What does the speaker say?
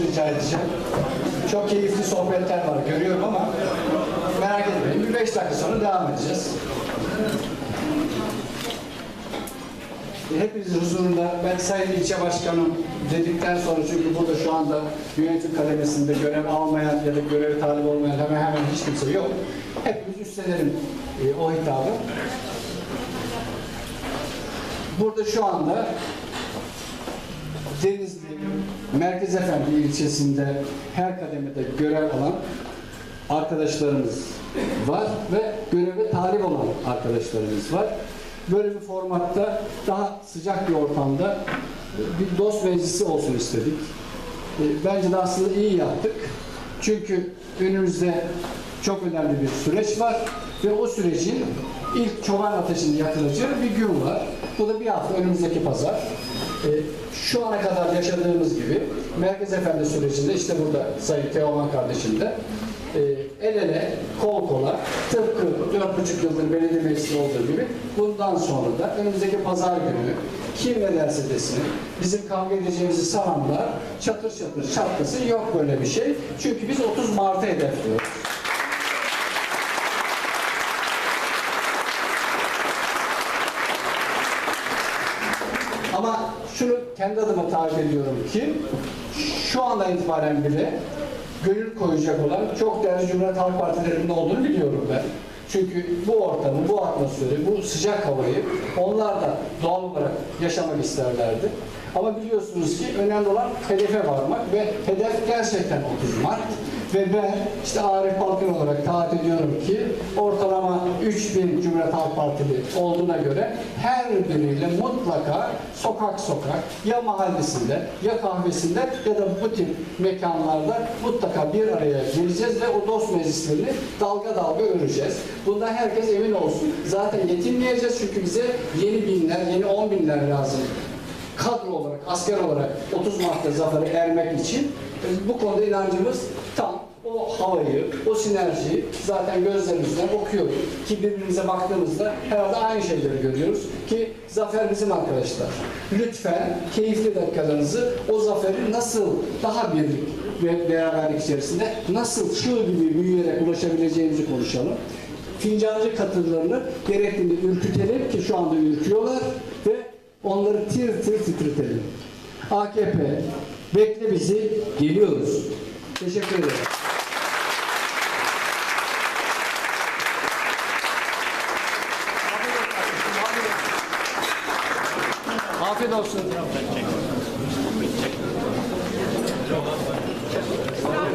rica edeceğim. Çok keyifli sohbetler var görüyorum ama merak etmeyin. Bir beş dakika sonra devam edeceğiz. Hepinizin huzurunda ben Sayın İlçe Başkanım dedikten sonra çünkü burada şu anda yönetim kademesinde görev almayan ya da görev talip olmayan hemen hemen hiç kimse yok. Hepimiz üstlenelim e, o hitabı. Burada şu anda Denizli, Merkez Efendi ilçesinde her kademede görev alan arkadaşlarımız var ve göreve talip olan arkadaşlarımız var. Böyle bir formatta daha sıcak bir ortamda bir dost meclisi olsun istedik. E, Bence de aslında iyi yaptık. Çünkü önümüzde çok önemli bir süreç var ve o sürecin ilk çoban ateşinin yakılacağı bir gün var. Bu da bir hafta önümüzdeki pazar. E, şu ana kadar yaşadığımız gibi Merkez Efendi sürecinde işte burada Sayın Teoman kardeşim de e, el ele, kol kola, tıpkı dört buçuk yıldır belediye meclisi olduğu gibi bundan sonra da önümüzdeki pazar günü kim ne derse desin bizim kavga edeceğimizi sananlar çatır çatır çatlasın yok böyle bir şey. Çünkü biz 30 Mart'ı hedefliyoruz. Ama şunu kendi adıma tarif ediyorum ki şu andan itibaren bile gönül koyacak olan çok değerli Cumhuriyet Halk Partilerinin olduğunu biliyorum ben. Çünkü bu ortamı, bu atmosferi, bu sıcak havayı onlar da doğal olarak yaşamak isterlerdi. Ama biliyorsunuz ki önemli olan hedefe varmak ve hedef gerçekten 30 Mart. Ve ben işte Arif Balkın olarak taahhüt ediyorum ki ortalama 3000 Cumhuriyet Halk Partili olduğuna göre her biriyle mutlaka sokak sokak ya mahallesinde ya kahvesinde ya da bu tip mekanlarda mutlaka bir araya geleceğiz ve o dost meclislerini dalga dalga öreceğiz. Bunda herkes emin olsun. Zaten yetinmeyeceğiz çünkü bize yeni binler, yeni on binler lazım kadro olarak, asker olarak 30 Mart'ta zafere ermek için e, bu konuda inancımız tam. O havayı, o sinerjiyi zaten gözlerimizden okuyoruz. Ki birbirimize baktığımızda herhalde aynı şeyleri görüyoruz. Ki zafer bizim arkadaşlar. Lütfen keyifli dakikalarınızı o zaferi nasıl daha birlik ve beraberlik içerisinde nasıl çığ gibi büyüyerek ulaşabileceğimizi konuşalım. Fincancı katıllarını gerektiğinde ürkütelim ki şu anda ürküyorlar ve Onları tir tir titretelim. AKP Bekle bizi, geliyoruz. Teşekkür ederim. Afiyet olsun. Afiyet olsun.